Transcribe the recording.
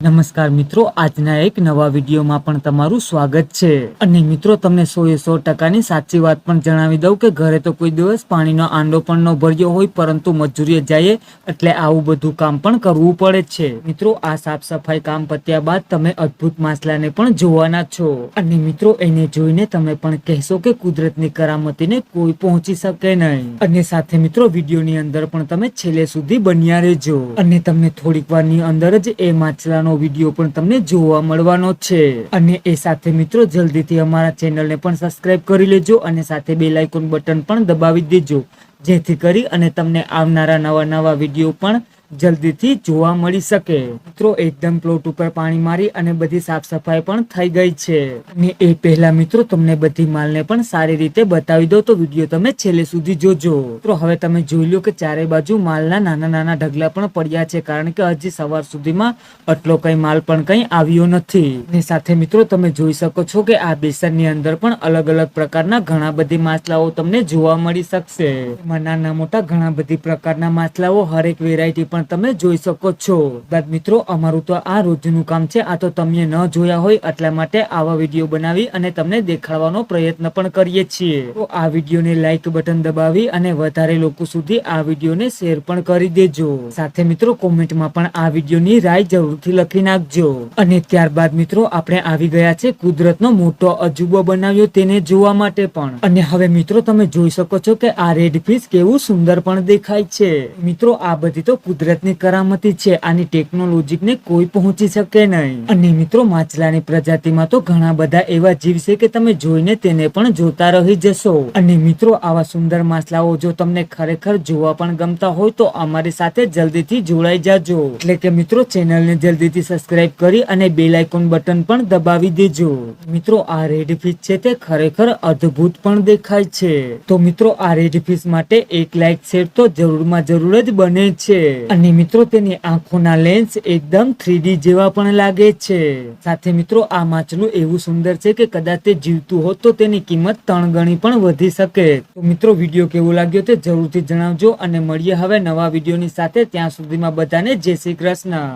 નમસ્કાર મિત્રો, આજના એક નવા વિડીયોમાં પણ તમારું સ્વાગત છે. અને મિત્રો, તમને સો એ સો ટકાની સાચી વાત પણ જણાવી દઉં કે ઘરે તો કોઈ દિવસ પાણીનો આંડો પણ ન ભર્યો હોય, પરંતુ મજૂરીએ જઈએ એટલે આવું બધું કામ પણ કરવું પડે છે. મિત્રો, આ સાફ સફાઈ કામ પત્યા બાદ તમે અદ્ભુત માછલાને પણ જોવાના છો. અને મિત્રો, એને જોઈને તમે પણ કહેશો કે કુદરતની કરામતીને કોઈ પહોંચી શકે નહીં. અને સાથે મિત્રો, વિડીયોની અંદર પણ તમે છેલ્લે સુધી બન્યા રહેજો. અને તમને થોડીક વારની અંદર જ એ માછલાનો વીડિયો પણ તમને જોવા મળવાનો છે. અને એ સાથે મિત્રો, જલ્દીથી અમારા ચેનલને પણ સબસ્ક્રાઇબ કરી લેજો અને સાથે બે લાઇકોન બટન પણ દબાવી દેજો. જેથી કરી અને તમને આવનારા નવા નવા વીડિયો પણ જલ્દીથી જોવા મળી શકે. મિત્રો, એકદમ પ્લોટ ઉપર પાણી મારી અને બધી સાફ સફાઈ પણ થઈ ગઈ છે. અને એ પહેલા મિત્રો, તમને બધી માલને પણ સારી રીતે બતાવી દો તો વીડિયો તમે છેલ્લે સુધી જોજો. મિત્રો, હવે તમે જોઈ લો કે ચારે બાજુ માલના નાના નાના ઢગલા પણ પડ્યા છે, કારણ કે હજી સવાર સુધીમાં આટલો કઈ માલ પણ કઈ આવ્યો નથી. ને સાથે મિત્રો, તમે જોઈ શકો છો કે આ બેસનની અંદર પણ અલગ અલગ પ્રકારના ઘણા બધી માછલાઓ તમને જોવા મળી શકશે. નાના મોટા ઘણા બધી પ્રકારના માછલાઓ, હરેક વેરાયટી પણ તમે જોઈ શકો છો. બાદ મિત્રો, અમારું તો આ રોજનું કામ છે. આ તો તમને ન જોયા હોય એટલા માટે આવા વીડિયો બનાવી અને તમને દેખાડવાનો પ્રયત્ન પણ કરીએ છીએ. તો આ વિડીયોને લાઈક બટન દબાવી અને વધારે લોકો સુધી આ વિડીયોને શેર પણ કરી દેજો. સાથે મિત્રો, કોમેન્ટમાં પણ આ વિડીયોની રાય જરૂરથી લખી નાખજો. અને ત્યારબાદ મિત્રો, આપણે આવી ગયા છે કુદરતનો મોટો અજુબો બનાવ્યો તેને જોવા માટે પણ. અને હવે મિત્રો, તમે જોઈ શકો છો કે આ રેડ ફિશ કેવું સુંદર પણ દેખાય છે. મિત્રો, આ બધી તો કુદરતની કરામતી છે. આની ટેકનોલોજીને કોઈ પહોંચી શકે નહીં. અને મિત્રો, માછલાની પ્રજાતિમાં તો ઘણા બધા એવા જીવ છે કે તમે જોઈને તેને પણ જોતા રહી જશો. અને મિત્રો, આવા સુંદર માછલાઓ જો તમને ખરેખર જોવા પણ ગમતા હોય તો અમારી સાથે જલ્દીથી જોડાઈ જાજો. એટલે કે મિત્રો, ચેનલને જલ્દીથી સબસ્ક્રાઇબ કરી અને બેલ આઇકોન બટન પણ દબાવી દેજો. મિત્રો, આ રેડ ફિશ છે તે ખરેખર અદ્ભુત પણ દેખાય છે. તો મિત્રો, આ રેડ ફિશ માટે એક લાઈક શેર તો જરૂરમાં જરૂર જ બને છે. અને મિત્રો, તેની આંખોના લેન્સ એકદમ થ્રીડી જેવા પણ લાગે છે. સાથે મિત્રો, આ માછલું એવું સુંદર છે કે કદાચ તે જીવતું હોત તો તેની કિંમત ત્રણ ગણી પણ વધી શકે. તો મિત્રો વીડિયો કેવો લાગ્યો તે જરૂરથી જણાવજો અને મળીએ હવે નવા વિડીયોની સાથે. ત્યાં સુધીમાં બધાને જય શ્રી કૃષ્ણ.